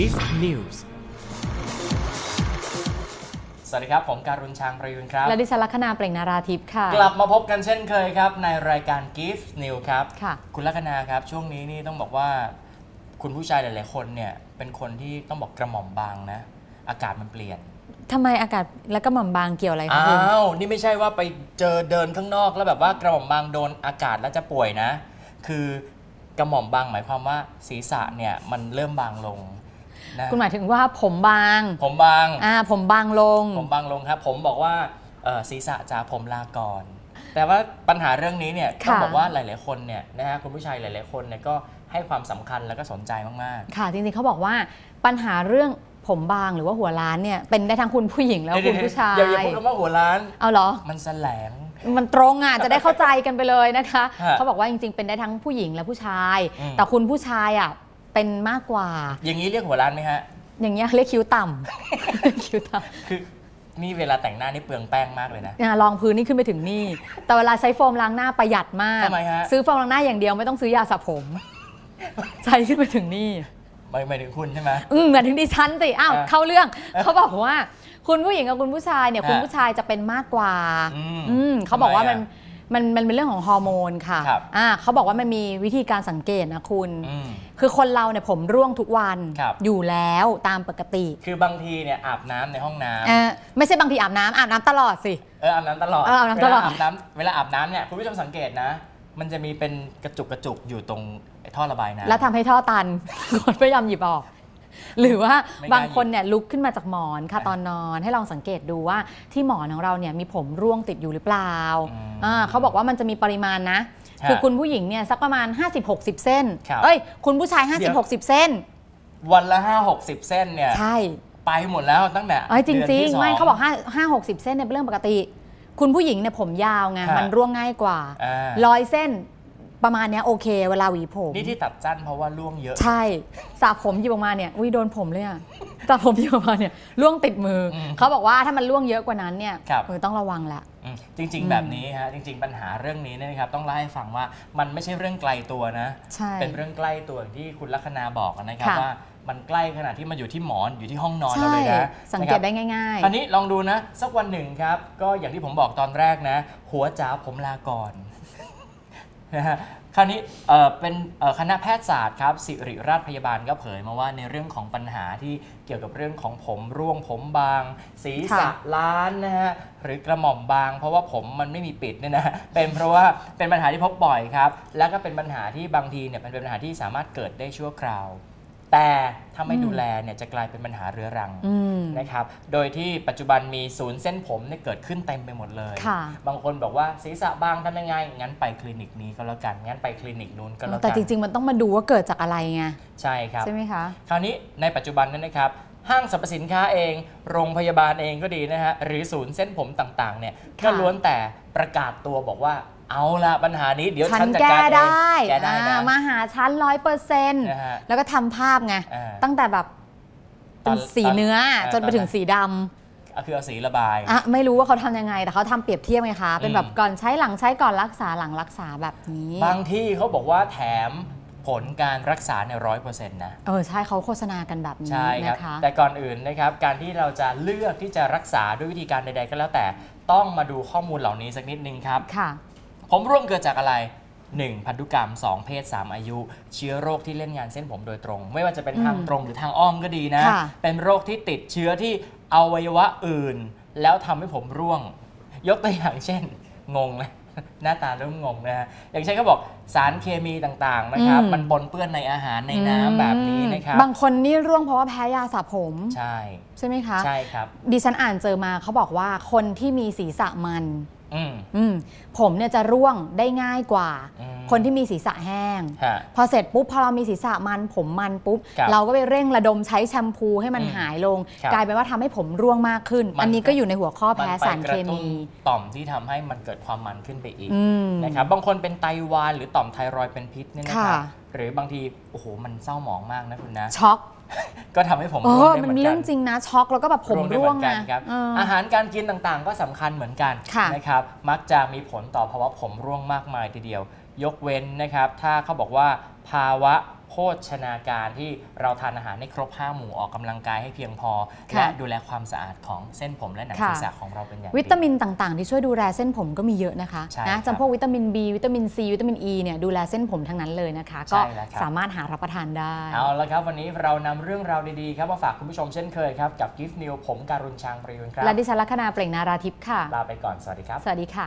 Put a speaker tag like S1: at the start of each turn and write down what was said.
S1: Gift News สวัสดีครับ ผมการุณชางประยุนครับ
S2: และดิฉันลัคนาเปล่งนาราทิพย์ค่ะ
S1: กลับมาพบกันเช่นเคยครับ ในรายการ Gift New ครับ
S2: ค่ะ
S1: คุณลัคนาครับ ช่วงนี้นี่ต้องบอกว่า คุณผู้ชายหลาย ๆ คนเนี่ย เป็นคนที่ต้องบอกกระหม่อมบางนะ อากาศมันเปลี่ยน
S2: ทำไมอากาศและก็หม่อมบางเกี่ยวอะไรคะ
S1: อ้า
S2: คุณ
S1: วนี่ไม่ใช่ว่าไปเจอเดินข้างนอกแล้วแบบว่ากระหม่อมบางโดนอากาศแล้วจะป่วยนะ คือกระหม่อมบางหมายความว่าศีรษะเนี่ยมันเริ่มบางลง นะ
S2: คุณหมายถึงว่าผมบาง
S1: ผมบาง
S2: อ่าผมบางลง
S1: ผมบางลงครับ ผมบอกว่าเอ่อศีรษะจ๋าผมลาก่อน แต่ว่าปัญหาเรื่องนี้เนี่ย
S2: ค่ะ
S1: ต้องบอกว่าหลาย ๆ คนเนี่ยนะฮะคุณผู้ชายหลาย ๆ คนเนี่ยก็ให้ความสำคัญแล้วก็สนใจมาก
S2: ค่ะ จริงๆเขาบอกว่าปัญหาเรื่องผมบางหรือว่าหัวล้านเนี่ยเป็นได้ทั้งคุณผู้หญิง
S1: ๆ
S2: แล้วคุณผู้ชาย
S1: อย่าอย่าพูดคำว่าหัวล้าน
S2: เอาเหรอ
S1: มันแสลง
S2: มันตรงอะ จะได้เข้าใจกันไปเลยนะคะ
S1: ฮะ
S2: เขาบอกว่าจริงๆ เป็นได้ทั้งผู้หญิงและผู้ชาย
S1: อืม
S2: แต่คุณผู้ชายอะ เป็นมากกว่า
S1: อย่างนี้เรียกหัวล้านไหมฮะ
S2: อย่างเงี้ยเรียกคิ้วต่ำ คิ้วต่ำ
S1: คือนี่เวลาแต่งหน้านี่เปลืองแป้งมากเลยนะ
S2: อะรองพื้นนี่ขึ้นไปถึงนี่ แต่เวลาใช้โฟมล้างหน้าประหยัดมาก
S1: ทำไมฮะ
S2: ซื้อโฟมล้างหน้าอย่างเดียวไม่ต้องซื้อยาสระผม ใช้ขึ้นไปถึงนี่
S1: หมายหมายถึงคุณใช่ไหม
S2: อืมเหมือนถึงดิฉันสิ อ้าว
S1: อะ
S2: เข้าเรื่อง เขาบอกว่า คุณผู้หญิงกับคุณผู้ชายเนี่ย
S1: ฮะ
S2: คุณผู้ชายจะเป็นมากกว่า
S1: อืม
S2: อืมเขาบอกว่า
S1: ทำไม
S2: มัน
S1: อะ
S2: มัน มันเป็นเรื่องของฮอร์โมนค่ะ
S1: ครับ
S2: อ่าเขาบอกว่ามันมีวิธีการสังเกตนะคุณ
S1: อืม
S2: คือคนเราเนี่ยผมร่วงทุกวัน
S1: ครับ
S2: อยู่แล้วตามปกติ
S1: คือบางทีเนี่ยอาบน้ำในห้องน้ำ
S2: เออไม่ใช่บางทีอาบน้ำอาบน้ำตลอดสิ
S1: เอออาบน้ำตลอด
S2: เอออาบน้ำตลอด
S1: เวาอาบน้ำเวลาอาบน้ำเนี่ยคุณผู้ชมสังเกตนะ มันจะมีเป็นกระจุกกระจุกอยู่ตรงไอ้ท่อระบายน้ำ
S2: แล้วทำให้ท่อตัน คนพยายามหยิบออก หรือว่า
S1: ไม่กล้า
S2: บางคนเนี่ยลุกขึ้นมาจากหมอนค่ะ
S1: อะ
S2: ตอนนอนให้ลองสังเกตดูว่าที่หมอนของเราเนี่ยมีผมร่วงติดอยู่หรือเปล่า
S1: อืม
S2: อ่าเขาบอกว่ามันจะมีปริมาณนะ
S1: ฮะ
S2: คือคุณผู้หญิงเนี่ยสักประมาณ 50-60 เส้น
S1: ครับ
S2: เอ้ย คุณผู้ชาย
S1: เดี๋ยว
S2: 50-60 เส้น
S1: วันละห้าหกสิบเส้นเนี่ย
S2: ใช่
S1: ไปหมดแล้วตั้งแต่
S2: เอ้ยจ
S1: เดือน
S2: ริง
S1: ที่ส
S2: ๆไม่เขาบอก5 5 60 เส้นเนี่ยเป็นเรื่องปกติ คุณผู้หญิงเนี่ยผมยาวไง
S1: ฮะ
S2: มันร่วงง่ายกว่า
S1: อ่า
S2: ร้อยเส้นประมาณเนี้ยโอเค เวลาหวีผม
S1: นี่ที่ตัดสั้นเพราะว่าร่วงเยอะ
S2: ใช่สระผมหยิบออกมาเนี่ยอุ้ยโดนผมเลยอะ สระผมหยิบออกมาเนี่ยล่วงติดมืออ
S1: ม
S2: เขาบอกว่าถ้ามันล่วงเยอะกว่านั้นเนี่ย
S1: ครับ
S2: เออต้องระวังละ
S1: อืมจริง
S2: อื
S1: ๆ
S2: ม
S1: แบบนี้ฮะจริง ๆ ปัญหาเรื่องนี้เนี่ยนะครับต้องเล่าให้ฟังว่ามันไม่ใช่เรื่องไกลตัวนะ
S2: ใช่
S1: เป็นเรื่องใกล้ตัวอย่างที่คุณลัคนาบอกนะครับ
S2: ค่ะ
S1: ว่ามันใกล้ขนาดที่มันอยู่ที่หมอนอยู่ที่ห้องนอนเรา
S2: ใช่
S1: เลยนะ
S2: สัง
S1: นะ
S2: เก
S1: ครั
S2: ต
S1: บ
S2: ได้ง่าย
S1: คราวนี้ลองดูนะ สักวันหนึ่งครับ ก็อย่างที่ผมบอกตอนแรกนะ หัวจ๋าผมลาก่อนนะฮะ คราวนี้เอ่อเป็นเอ่อคณะแพทยศาสตร์ครับสิริราชพยาบาลก็เผยมาว่าในเรื่องของปัญหาที่เกี่ยวกับเรื่องของผมร่วงผมบาง ศีรษะ
S2: ค่ะ
S1: ล้านนะฮะหรือกระหม่อมบาง เพราะว่าผมมันไม่มีปิดเนี่ยนะ เป็นเพราะว่าเป็นปัญหาที่พบบ่อยครับ แล้วก็เป็นปัญหาที่บางทีเนี่ยมันเป็นปัญหาที่สามารถเกิดได้ชั่วคราว แต่ถ้าไม่
S2: อืม
S1: ดูแลเนี่ยจะกลายเป็นปัญหาเรื้อรัง
S2: ๆอืม
S1: นะครับ โดยที่ปัจจุบันมีศูนย์เส้นผมเนี่ยเกิดขึ้นเต็มไปหมดเลย
S2: ค่ะ
S1: บางคนบอกว่าศีรษะบางทำยังไง งั้นไปคลินิกนี้ก็แล้วกัน งั้นไปคลินิกนู้นก็แล้ว
S2: แต่
S1: กัน
S2: จริง ๆ มันต้องมาดูว่าเกิดจากอะไรไง
S1: ใช่ครับ
S2: ใช่ไหมคะ
S1: คราวนี้ในปัจจุบันนั้นนะครับห้างสรรพสินค้าเอง โรงพยาบาลเองก็ดีนะฮะ หรือศูนย์เส้นผมต่างๆ เนี่ย
S2: ค่ะ
S1: ก็ล้วนแต่ประกาศตัวบอกว่า เอาละปัญหานี้เดี๋ยว
S2: ฉั
S1: ฉั
S2: น
S1: นจัด
S2: แก้
S1: การเอง
S2: ได้
S1: แก้ได้นะ
S2: อ่ามาหาฉันร้อยเปอร์เซ็นต์
S1: นะฮะ
S2: แล้วก็ทำภาพไง
S1: อ่า
S2: ตั้งแต่แบบ
S1: ตอน
S2: เป็นสี
S1: ตอน
S2: เนื้อ
S1: อ่า
S2: จนไป
S1: ตอน
S2: ถึงสีดำ
S1: ก็คือเอาสีระบาย
S2: อะไม่รู้ว่าเขาทำยังไง แต่เขาทำเปรียบเทียบไงคะ เป็นแบบ
S1: อืม
S2: ก่อนใช้หลังใช้ก่อนรักษาหลังรักษาแบบนี้
S1: บางที่เขาบอกว่าแถมผลการรักษาในร้อยเปอร์เซ็นต์นะ
S2: เออ ใช่เขาโฆษณากันแบบนี้
S1: ใช่ครับ
S2: นะคะ
S1: แต่ก่อนอื่นนะครับ การที่เราจะเลือกที่จะรักษาด้วยวิธีการใด ๆ ก็แล้วแต่ต้องมาดูข้อมูลเหล่านี้สักนิดนึงครับ
S2: ค่ะ
S1: ผมร่วงเกิดจากอะไร 1. พันธุกรรม 2 เพศ 3 อายุ เชื้อโรคที่เล่นงานเส้นผมโดยตรง ไม่ว่าจะเป็นทาง
S2: อืม
S1: ตรงหรือทางอ้อมก็ดีนะ
S2: ค่ะ
S1: เป็นโรคที่ติดเชื้อที่อวัยวะอื่น แล้วทำให้ผมร่วง ยกตัวอย่างเช่น งงเลยหน้าตาเริ่มงงนะฮะอย่างเช่นเขาบอกสารเคมีต่างๆนะครับ
S2: อืม
S1: มันปนเปื้อนในอาหารในน้ำแบบนี้นะครับ
S2: บางคนนี่ร่วงเพราะว่าแพ้ยาสระผม
S1: ใช่
S2: ใช่ไหมคะ
S1: ใช่ครับ
S2: ดิฉันอ่านเจอมาเขาบอกว่าคนที่มีศีรษะมัน
S1: อืม
S2: อืมผมเนี่ยจะร่วงได้ง่ายกว่า
S1: อืม
S2: คนที่มีศีรษะแห้ง
S1: ฮะ
S2: พอเสร็จปุ๊บพอเรามีศีรษะมันผมมันปุ๊บ
S1: ครับ
S2: เราก็ไปเร่งระดมใช้แชมพูให้มัน
S1: อืม
S2: หายลง
S1: ครับ
S2: กลายเป็นว่าทำให้ผมร่วงมากขึ้น
S1: มัน
S2: อันนี้ก็อยู่ในหัวข้อ
S1: มัน
S2: แพ้
S1: ไป
S2: สาร
S1: ก
S2: เค
S1: ระตุ้น
S2: มี
S1: ต่อมที่ทำให้มันเกิดความมันขึ้นไปอีก
S2: อืม
S1: นะครับบางคนเป็นไตวายหรือต่อมไทรอยด์เป็นพิษเนี่ยนะครับ
S2: ค่ะ
S1: หรือบางทีโอ้โหมันเศร้าหมองมากนะคุณนะ
S2: ช็อก
S1: ก็ทำให้ผม
S2: เอ
S1: ร่ว
S2: อง
S1: ได้
S2: มั
S1: เห
S2: น
S1: มือน
S2: เรื่
S1: กั
S2: อนงจริงนะช็อกแล้วก็แบบผม
S1: ได้
S2: ร่วง
S1: เหมือนกั
S2: นะ
S1: นครับ
S2: เอออ
S1: อาหารการกินต่างๆ ก็สำคัญเหมือนกัน
S2: ค่ะ
S1: นะครับมักจะมีผลต่อภาวะผมร่วงมากมายทีเดียว ยกเว้นนะครับ ถ้าเขาบอกว่า ภาวะโภชนาการที่เราทานอาหารให้ครบ 5 หมู่ออกกำลังกายให้เพียงพอ
S2: ค่ะ
S1: และดูแลความสะอาดของเส้นผมและหนัง
S2: ค่ะ
S1: ศีรษะของเราเป็นอย่างดี
S2: วิตามินต่างๆ ที่ช่วยดูแลเส้นผมก็มีเยอะนะคะ
S1: ใช่
S2: นะครับจำพวกวิตามิน B วิตามิน C วิตามิน E เนี่ยดูแลเส้นผมทั้งนั้นเลยนะคะ
S1: ใช่
S2: ก็
S1: แล้วครับ
S2: สามารถหารับประทานได้
S1: เอาละครับ วันนี้เรานำเรื่องราวดีๆครับมาฝากคุณผู้ชมเช่นเคยครับ กับกิฟต์นิวผมการุณชางประยุนครับ
S2: และดิฉันลัคนาเปล่งนาราทิพย์ค่ะ
S1: ลาไปก่อนสวัสดีครับ
S2: สวัสดีค่ะ